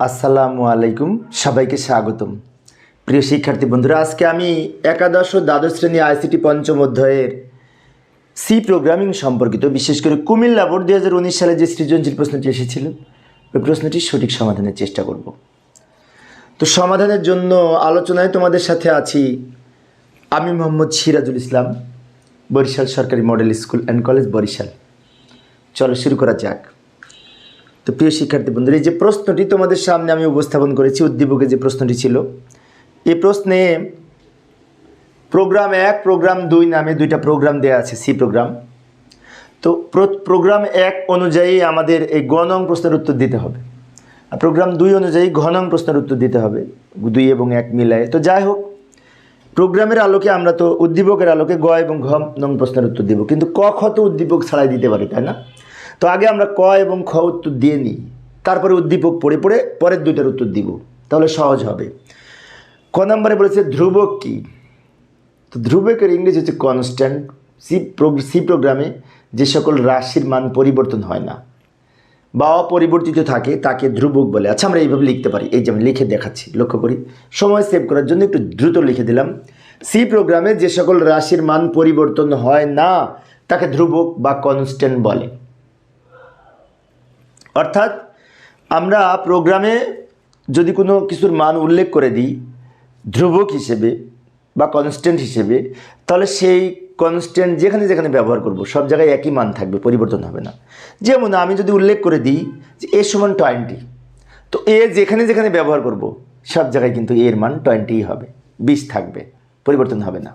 আসসালামু আলাইকুম, সবাইকে স্বাগতম। প্রিয় শিক্ষার্থী বন্ধুরা, আজকে আমি একাদশ ও দ্বাদশ শ্রেণি আইসিটি পঞ্চম অধ্যায়ের সি প্রোগ্রামিং সম্পর্কিত, বিশেষ করে কুমিল্লা বোর্ড দুই হাজার উনিশ সালে যে সৃজনশীল প্রশ্নটি এসেছিল, ওই প্রশ্নটির সঠিক সমাধানের চেষ্টা করব। তো সমাধানের জন্য আলোচনায় তোমাদের সাথে আছি আমি মোহাম্মদ সিরাজুল ইসলাম, বরিশাল সরকারি model school and college Barishal. চলো শুরু করা যাক। তো প্রিয় শিক্ষার্থী বন্ধুরা, এই যে প্রশ্নটি তোমাদের সামনে আমি উপস্থাপন করেছি উদ্দীপকে যে প্রশ্নটি ছিল, এই প্রশ্নে প্রোগ্রাম এক প্রোগ্রাম দুই নামে দুইটা প্রোগ্রাম দেওয়া আছে সি প্রোগ্রাম তো প্র- প্রোগ্রাম এক অনুযায়ী আমাদের এই গণং প্রশ্নের উত্তর দিতে হবে। আর প্রোগ্রাম দুই অনুযায়ী ঘনং প্রশ্নের উত্তর দিতে হবে, দুই এবং এক মিলায়। তো যাই হোক প্রোগ্রামের আলোকে আমরা তো উদ্দীপকের আলোকে গ এবং ঘ নং প্রশ্নের উত্তর দিব, কিন্তু ক খ তো উদ্দীপক ছাড়াই দিতে পারি, তাই না? তো আগে আমরা ক এবং খ উত্তর দিয়ে নিই। তারপরে উদ্দীপক পড়ে পড়ে পরের দুইটার উত্তর দিব। তাহলে সহজ হবে। ক নম্বরে বলেছে ধ্রুবক কী? তো ধ্রুবকের ইংরেজি হচ্ছে কনস্ট্যান্ট সি সি প্রোগ্রামে যে সকল রাশির মান পরিবর্তন হয় না বা অপরিবর্তিত থাকে, তাকে ধ্রুবক বলে। আচ্ছা আমরা এইভাবে লিখতে পারি। এই যে আমি লিখে দেখাচ্ছি, লক্ষ্য করি। সময় সেভ করার জন্য একটু দ্রুত লিখে দিলাম। সি প্রোগ্রামে যে সকল রাশির মান পরিবর্তন হয় না, তাকে ধ্রুবক বা কনস্ট্যান্ট বলে। অর্থাৎ আমরা প্রোগ্রামে যদি কোনো কিছুর মান উল্লেখ করে দিই, ধ্রুবক হিসেবে বা কনস্ট্যান্ট হিসেবে, তাহলে সেই কনস্ট্যান্ট যেখানে যেখানে ব্যবহার করব, সব জায়গায় একই মান থাকবে, পরিবর্তন হবে না। যেমন আমি যদি উল্লেখ করে দিই যে এ সমান টোয়েন্টি তো এ যেখানে যেখানে ব্যবহার করব, সব জায়গায় কিন্তু এর মান টোয়েন্টিই হবে, বিশ থাকবে, পরিবর্তন হবে না।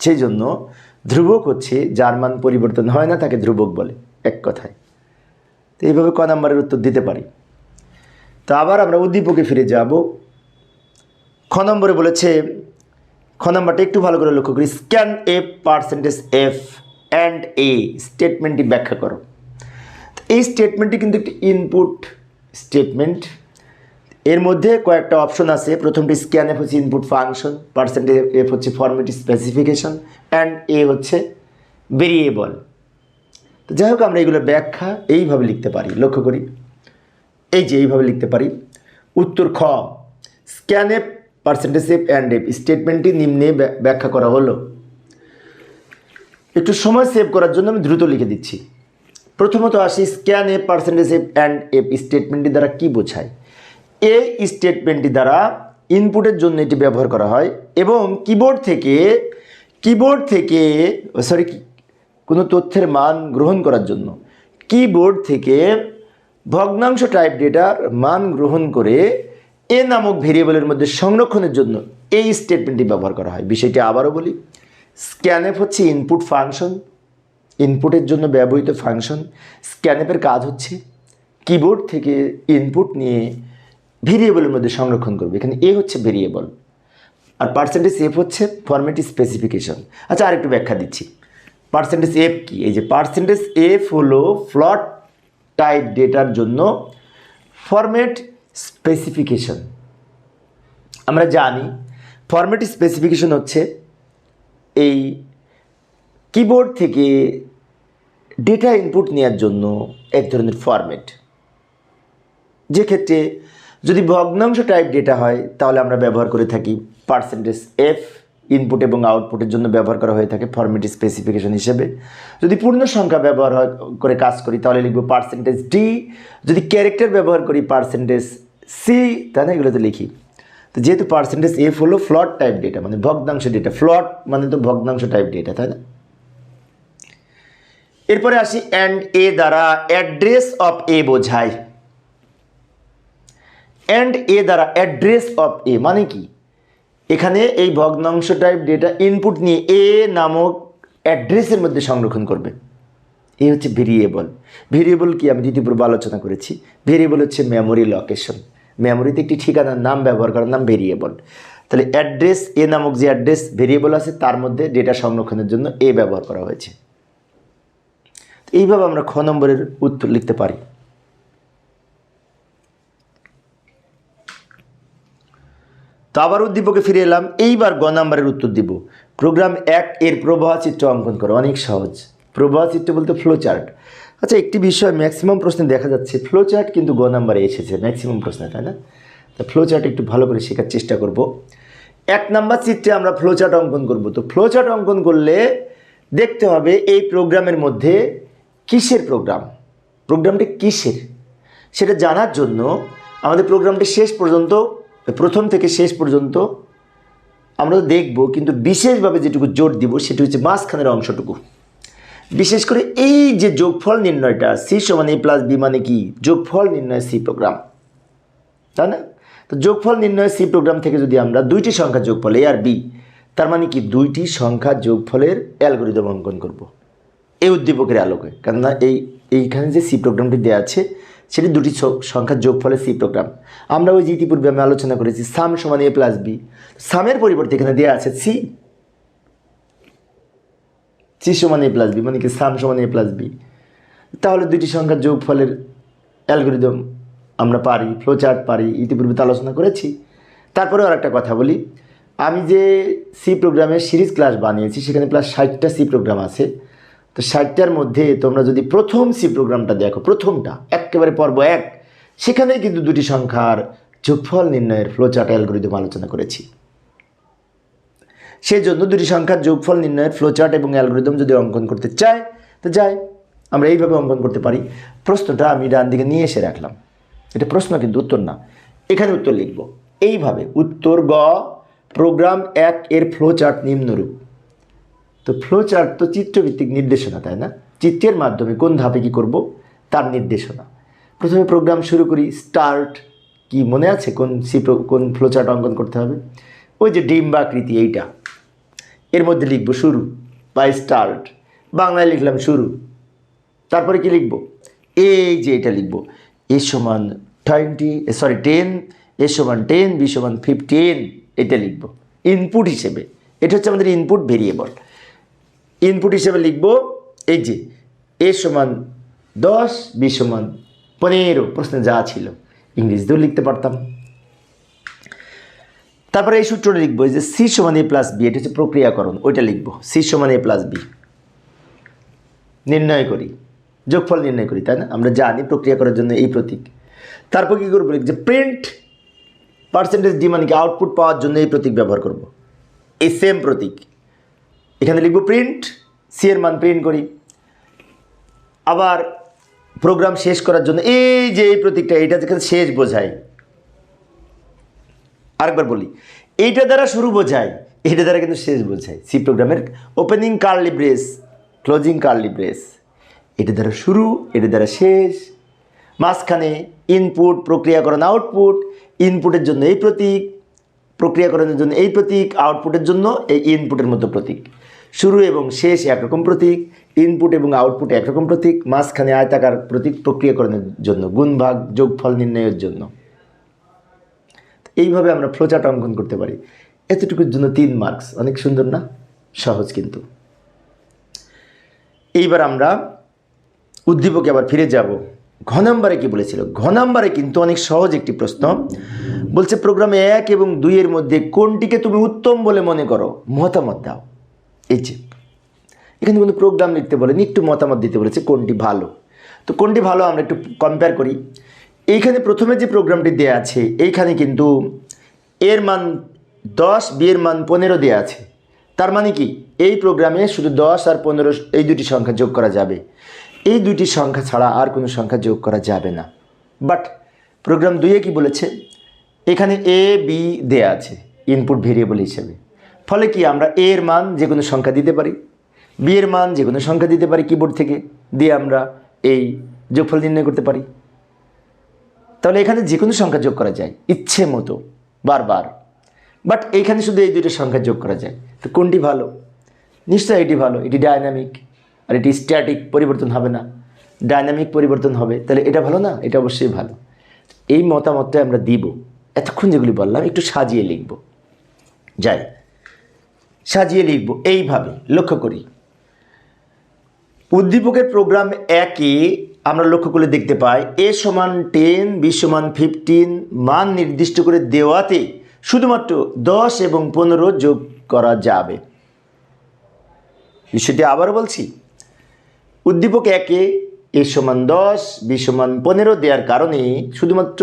সেই জন্য ধ্রুবক হচ্ছে, যার মান পরিবর্তন হয় না, তাকে ধ্রুবক বলে, এক কথায়। তো এইভাবে ক নাম্বারের উত্তর দিতে পারি। তো আবার আমরা উদ্দীপকে ফিরে যাব। খ নম্বরে বলেছে, খ নম্বরটা একটু ভালো করে লক্ষ্য করি। Scanf percentage F and A, স্টেটমেন্টটি ব্যাখ্যা করো। এই স্টেটমেন্টটি কিন্তু একটি ইনপুট স্টেটমেন্ট। এর মধ্যে কয়েকটা অপশন আছে। প্রথমটি স্ক্যান এফ হচ্ছে ইনপুট ফাংশন, পার্সেন্টেজ এফ হচ্ছে ফর্মেটি স্পেসিফিকেশন, অ্যান্ড এ হচ্ছে ভেরিয়েবল। তো যাই হোক, আমরা এগুলো ব্যাখ্যা এইভাবে লিখতে পারি, লক্ষ্য করি। এই যে এইভাবে লিখতে পারি। উত্তর খ, scanf percentage F and F স্টেটমেন্টটি নিম্নে ব্য- ব্যাখ্যা করা হলো। একটু সময় সেভ করার জন্য আমি দ্রুত লিখে দিচ্ছি। প্রথমত আসি, scanf percentage F and F স্টেটমেন্টটি দ্বারা কি বোঝায়? এই স্টেটমেন্টটি দ্বারা ইনপুটের জন্য এটি ব্যবহার করা হয় এবং কিবোর্ড থেকে কিবোর্ড থেকে সরি কোনো তথ্যের মান গ্রহণ করার জন্য। কিবোর্ড থেকে ভগ্নাংশ টাইপ ডেটার মান গ্রহণ করে এ নামক ভেরিয়েবলের মধ্যে সংরক্ষণের জন্য এই স্টেটমেন্টটি ব্যবহার করা হয়। বিষয়টি আবারও বলি স্ক্যানএফ হচ্ছে ইনপুট ফাংশন ইনপুটের জন্য ব্যবহৃত ফাংশন স্ক্যানএফের কাজ হচ্ছে কিবোর্ড থেকে ইনপুট নিয়ে ভেরিয়েবলের মধ্যে সংরক্ষণ করবে। এখানে এ হচ্ছে ভেরিয়েবল আর পার্সেন্টেজ এফ হচ্ছে ফরম্যাটি স্পেসিফিকেশন আচ্ছা আরেকটু ব্যাখ্যা দিচ্ছি। পার্সেন্টেজ এফ কি? এই যে পার্সেন্টেজ এফ হলো ফ্লট টাইপ ডেটার জন্য ফরম্যাট স্পেসিফিকেশন আমরা জানি ফরম্যাট স্পেসিফিকেশন হচ্ছে এই কিবোর্ড থেকে ডেটা ইনপুট নেওয়ার জন্য এক ধরনের ফরম্যাট যে ক্ষেত্রে যদি ভগ্নাংশ টাইপ ডেটা হয়, তাহলে আমরা ব্যবহার করে থাকি পার্সেন্টেজ এফ ইনপুট এবং আউটপুটের জন্য ব্যবহার করা হয়ে থাকে ফরম্যাট স্পেসিফিকেশন হিসেবে। যদি পূর্ণ সংখ্যা ব্যবহার করে কাজ করি, তাহলে লিখব পার্সেন্টেজ ডি যদি ক্যারেক্টার ব্যবহার করি পার্সেন্টেজ সি তাহলে না এগুলোতে লিখি। তো যেহেতু পার্সেন্টেজ এফ হলো ফ্লট টাইপ ডেটা মানে ভগ্নাংশ ডেটা ফ্লট মানে তো ভগ্নাংশ টাইপ ডেটা তাই না? এরপরে আসি অ্যান্ড এ দ্বারা অ্যাড্রেস অফ এ বোঝায়। অ্যান্ড এ দ্বারা অ্যাড্রেস অফ এ মানে কি? এখানে এই ভগ্নাংশ টাইপ ডেটা ইনপুট নিয়ে এ নামক অ্যাড্রেসের মধ্যে সংরক্ষণ করবে। এ হচ্ছে ভেরিয়েবল ভেরিয়েবল কি? আমি দ্বিতীয় পূর্ব আলোচনা করেছি। ভেরিয়েবল হচ্ছে মেমোরি লোকেশন মেমোরিতে একটি ঠিকানার নাম ব্যবহার করার নাম ভেরিয়েবল তাহলে অ্যাড্রেস এ নামক যে অ্যাড্রেস ভেরিয়েবল আছে, তার মধ্যে ডেটা সংরক্ষণের জন্য এ ব্যবহার করা হয়েছে। এইভাবে আমরা খ নম্বরের উত্তর লিখতে পারি। তো আবার উদ্দীপকে ফিরে এলাম, এইবার গ নাম্বারের উত্তর দিব। প্রোগ্রাম এক এর প্রবাহ চিত্র অঙ্কন করো, অনেক সহজ। প্রবাহ চিত্র বলতে ফ্লো চার্ট আচ্ছা একটি বিষয় ম্যাক্সিমাম প্রশ্নে দেখা যাচ্ছে ফ্লো চার্ট কিন্তু গ নাম্বারে এসেছে ম্যাক্সিমাম প্রশ্নে, তাই না? তো ফ্লো চার্ট একটু ভালো করে শেখার চেষ্টা করব। এক নাম্বার চিত্রে আমরা ফ্লো চার্ট অঙ্কন করব। তো ফ্লো চার্ট অঙ্কন করলে দেখতে হবে এই প্রোগ্রামের মধ্যে কিসের প্রোগ্রাম? প্রোগ্রামটি কিসের? সেটা জানার জন্য আমাদের প্রোগ্রামটি শেষ পর্যন্ত প্রথম থেকে শেষ পর্যন্ত আমরা দেখব, কিন্তু বিশেষভাবে যেটুকু জোর দিব সেটি হচ্ছে মাঝখানের অংশটুকু। বিশেষ করে এই যে যোগফল নির্ণয়টা, সি সমান এ প্লাস বি মানে কি? যোগফল নির্ণয় সি প্রোগ্রাম তাই না? তো যোগফল নির্ণয় সি প্রোগ্রাম থেকে যদি আমরা দুইটি সংখ্যা যোগফল এ আর বি, তার মানে কি? দুইটি সংখ্যা যোগফলের অ্যালগোরিদম অঙ্কন করব। এই উদ্দীপকের আলোকে। কেননা এই, এইখানে যে সি প্রোগ্রামটি দেওয়া আছে সেটি দুটি সংখ্যার যোগফলের সি প্রোগ্রাম আমরা ওই যে ইতিপূর্বে আমি আলোচনা করেছি সাম সমান এ প্লাস বি সামের পরিবর্তে এখানে দেওয়া আছে সি সি সমান এ প্লাস বি মানে কি সাম সমান এ প্লাস বি তাহলে দুইটি সংখ্যার যোগফলের অ্যালগোরিদম আমরা পারি ফ্লো চার্ট পারি ইতিপূর্বে তো আলোচনা করেছি। তারপরেও আর একটা কথা বলি। আমি যে সি প্রোগ্রামের সিরিজ ক্লাস বানিয়েছি, সেখানে প্লাস ষাটটা সি প্রোগ্রাম আছে। তো ষাটটার মধ্যে তোমরা যদি প্রথম সি প্রোগ্রামটা দেখো, প্রথমটা একেবারে পর্ব এক। সেখানে কিন্তু দুটি সংখ্যার যোগফল নির্ণয়ের ফ্লো চার্ট অ্যালগোরিদম আলোচনা করেছি। সেই জন্য দুটি সংখ্যার যোগফল নির্ণয়ের ফ্লোচার্ট এবং অ্যালগোরিদম যদি অঙ্কন করতে চায়, তো যাই, আমরা এইভাবে অঙ্কন করতে পারি। প্রশ্নটা আমি ডান দিকে নিয়ে এসে রাখলাম। এটা প্রশ্ন কিন্তু উত্তর না। এখানে উত্তর লিখব। এইভাবে উত্তর গ প্রোগ্রাম এক এর ফ্লোচার্ট নিম্নরূপ। তো ফ্লোচার্ট তো চিত্রভিত্তিক নির্দেশনা, তাই না? চিত্রের মাধ্যমে কোন ধাপে কী করব? তার নির্দেশনা। প্রথমে প্রোগ্রাম শুরু করি স্টার্ট কি মনে আছে কোন সি কোন ফ্লোচার্ট অঙ্কন করতে হবে? ওই যে ডিম্বাকৃতি এইটা। এর মধ্যে লিখব শুরু বাই স্টার্ট বাংলায় লিখলাম শুরু। তারপরে কি লিখব? এই যে এটা লিখব। এ সমান টোয়েন্টি সরি টেন এ সমান টেন বি সমান ফিফটিন এটা লিখব। ইনপুট হিসেবে। এটা হচ্ছে আমাদের ইনপুট ভেরিয়েবল ইনপুট হিসেবে লিখব, এই যে, এ সমান দশ, বি সমান পনেরো প্রশ্নে যা ছিল, ইংরেজিতেও লিখতে পারতাম। তারপরে এই সূত্রটা লিখব যে সি সমান এ প্লাস বি, এটা হচ্ছে প্রক্রিয়াকরণ, ওইটা লিখব, সি সমান এ প্লাস বি। নির্ণয় করি, যোগফল নির্ণয় করি, তাই না? আমরা জানি প্রক্রিয়া করার জন্য এই প্রতীক। তারপর কী করব যে প্রিন্ট পার্সেন্টেজ ডি মানে কি আউটপুট পাওয়ার জন্য এই প্রতীক ব্যবহার করব। এই সেম প্রতীক। এখানে লিখব প্রিন্ট সি এর মান প্রিন্ট করি। আবার প্রোগ্রাম শেষ করার জন্য এই যে এই প্রতীকটা, এটা যেখানে শেষ বোঝায়। আরেকবার বলি, এইটা দ্বারা শুরু বোঝায়, এইটা দ্বারা কিন্তু শেষ বোঝায়। সি প্রোগ্রামের opening curly brace closing curly brace এটা দ্বারা শুরু, এটা দ্বারা শেষ। মাঝখানে ইনপুট প্রক্রিয়াকরণ আউটপুট ইনপুটের জন্য এই প্রতীক, প্রক্রিয়াকরণের জন্য এই প্রতীক আউটপুটের জন্য এই ইনপুটের মতো প্রতীক। শুরু এবং শেষ একরকম প্রতীক। ইনপুট এবং আউটপুট একরকম প্রতীক, মাঝখানে আয়তাকার প্রতীক প্রক্রিয়াকরণের জন্য, গুণভাগ, যোগফল নির্ণয়ের জন্য। এইভাবে আমরা ফ্লোচার্ট অঙ্কন করতে পারি। এতটুকুর জন্য তিন মার্কস, অনেক সুন্দর না? সহজ কিন্তু। এইবার আমরা উদ্দীপকে আবার ফিরে যাব। ঘ নাম্বারে কি বলেছিল? ঘ নাম্বারে কিন্তু অনেক সহজ একটি প্রশ্ন। বলছে, প্রোগ্রামে এক এবং দুইয়ের মধ্যে কোনটিকে তুমি উত্তম বলে মনে করো? মতামত দাও। এই যে এখানে কিন্তু প্রোগ্রাম লিখতে বলেনি একটু মতামত দিতে বলেছে কোনটি ভালো। তো কোনটি ভালো আমরা একটু কম্পেয়ার করি। এইখানে প্রথমে যে প্রোগ্রামটি দেওয়া আছে, এইখানে কিন্তু এর মান দশ বিয়ের মান পনেরো দেওয়া আছে। তার মানে কি? এই প্রোগ্রামে শুধু দশ আর পনেরো, এই দুটি সংখ্যা যোগ করা যাবে। এই দুটি সংখ্যা ছাড়া আর কোনো সংখ্যা যোগ করা যাবে না। বাট প্রোগ্রাম দুইয়ে কি বলেছে? এখানে এ বি দেয়া আছে ইনপুট ভেরিয়েবল হিসেবে। ফলে কি আমরা এর মান যে কোনো সংখ্যা দিতে পারি? বি এর মান যে কোনো সংখ্যা দিতে পারি কিবোর্ড থেকে, দিয়ে আমরা এই যোগফল নির্ণয় করতে পারি। তাহলে এখানে যে কোনো সংখ্যা যোগ করা যায়, ইচ্ছে মতো, বারবার। বাট এইখানে শুধু এই দুটো সংখ্যা যোগ করা যায়। তো কোনটি ভালো? নিশ্চয়ই এটি ভালো। এটি ডায়নামিক আর এটি স্ট্যাটিক পরিবর্তন হবে না। ডায়নামিক পরিবর্তন হবে। তাহলে এটা ভালো না? এটা অবশ্যই ভালো। এই মতামতটা আমরা দিব। এতক্ষণ যেগুলি বললাম, একটু সাজিয়ে লিখব। যাই। সাজিয়ে লিখব। এইভাবে। লক্ষ্য করি। উদ্দীপকের প্রোগ্রাম একে আমরা লক্ষ্য করে দেখতে পাই, এ সমান টেন বি সমান ফিফটিন মান নির্দিষ্ট করে দেওয়াতে শুধুমাত্র দশ এবং পনেরো যোগ করা যাবে। বিষয়টি আবার বলছি, উদ্দীপক একে, এ সমান দশ, বি সমান পনেরো দেওয়ার কারণে শুধুমাত্র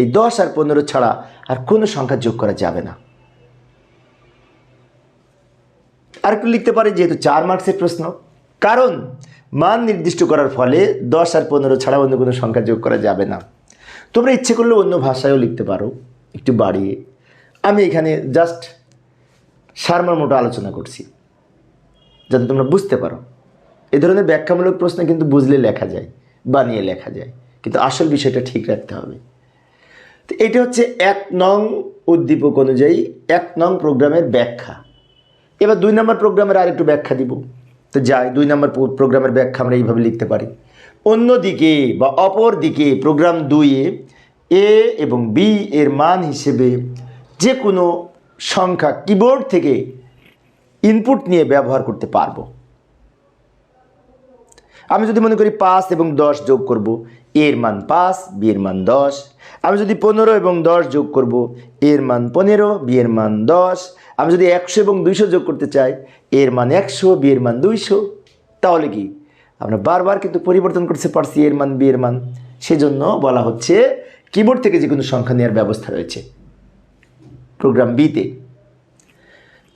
এই দশ আর পনেরো ছাড়া আর কোনো সংখ্যা যোগ করা যাবে না। আর একটু লিখতে পারে যেহেতু চার মার্কসের প্রশ্ন। কারণ মান নির্দিষ্ট করার ফলে দশ আর পনেরো ছাড়া অন্য কোনো সংখ্যা যোগ করা যাবে না। তোমরা ইচ্ছে করলে অন্য ভাষায়ও লিখতে পারো, একটু বাড়িয়ে। আমি এখানে জাস্ট সারমর্মটা আলোচনা করছি, যাতে তোমরা বুঝতে পারো। এ ধরনের ব্যাখ্যামূলক প্রশ্ন কিন্তু বুঝলে লেখা যায়, বানিয়ে লেখা যায়, কিন্তু আসল বিষয়টা ঠিক রাখতে হবে। তো এটা হচ্ছে এক নং উদ্দীপক অনুযায়ী এক নং প্রোগ্রামের ব্যাখ্যা। এবার দুই নম্বর প্রোগ্রামের আরেকটু ব্যাখ্যা দিব। তো যাই, দুই নম্বর প্রোগ্রামের ব্যাখ্যা আমরা এইভাবে লিখতে পারি। অন্যদিকে বা অপর দিকে প্রোগ্রাম দুইয়ে এ এবং বি এর মান হিসেবে যে কোনো সংখ্যা কিবোর্ড থেকে ইনপুট নিয়ে ব্যবহার করতে পারব। আমি যদি মনে করি পাঁচ এবং দশ যোগ করব, এর মান পাঁচ বি এর মান দশ। আমি যদি পনেরো এবং দশ যোগ করব, এর মান পনেরো বি এর মান দশ। আমি যদি একশো এবং দুইশো যোগ করতে চাই, এর মান একশো বি এর মান দুইশো। তাহলে কি? আমরা বারবার কিন্তু পরিবর্তন করতে পারছি এর মান বি এর মান। সেজন্য বলা হচ্ছে কিবোর্ড থেকে যে কোনো সংখ্যা নেওয়ার ব্যবস্থা রয়েছে। প্রোগ্রাম বিতে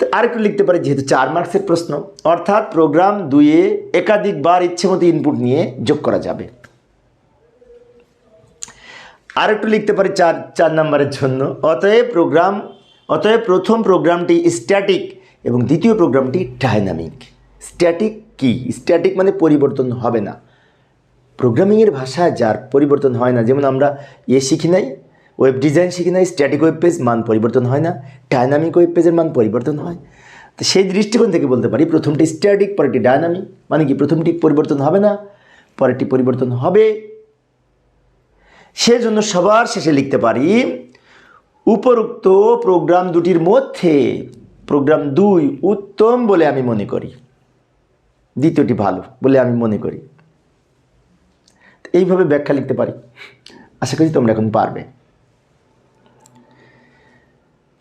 তো আরেকটু লিখতে পারি, যেহেতু চার মার্কসের প্রশ্ন। অর্থাৎ প্রোগ্রাম দুইয়ে একাধিকবার ইচ্ছে মতো ইনপুট নিয়ে যোগ করা যাবে। আরেকটু লিখতে পারি চার চার নম্বরের জন্য। অতএব প্রোগ্রাম অতএব প্রথম প্রোগ্রামটি স্ট্যাটিক এবং দ্বিতীয় প্রোগ্রামটি ডায়নামিক স্ট্যাটিক কি? স্ট্যাটিক মানে পরিবর্তন হবে না। প্রোগ্রামিংয়ের ভাষা যার পরিবর্তন হয় না, যেমন আমরা ইয়ে শিখি নাই ওয়েব ডিজাইন শিখি নাই স্ট্যাটিক ওয়েব পেজ মান পরিবর্তন হয় না ডায়নামিক ওয়েব পেজের মান পরিবর্তন হয়। তো সেই দৃষ্টিকোণ থেকে বলতে পারি, প্রথমটি স্ট্যাটিক পরেরটি ডায়নামিক মানে কি প্রথমটি পরিবর্তন হবে না, পরেরটি পরিবর্তন হবে। সেজন্য সবার শেষে লিখতে পারি, উপরোক্ত প্রোগ্রাম দুটির মধ্যে প্রোগ্রাম দুই উত্তম বলে আমি মনে করি, দ্বিতীয়টি ভালো বলে আমি মনে করি। এইভাবে ব্যাখ্যা লিখতে পারি। আশা করি তোমরা এখন পারবে।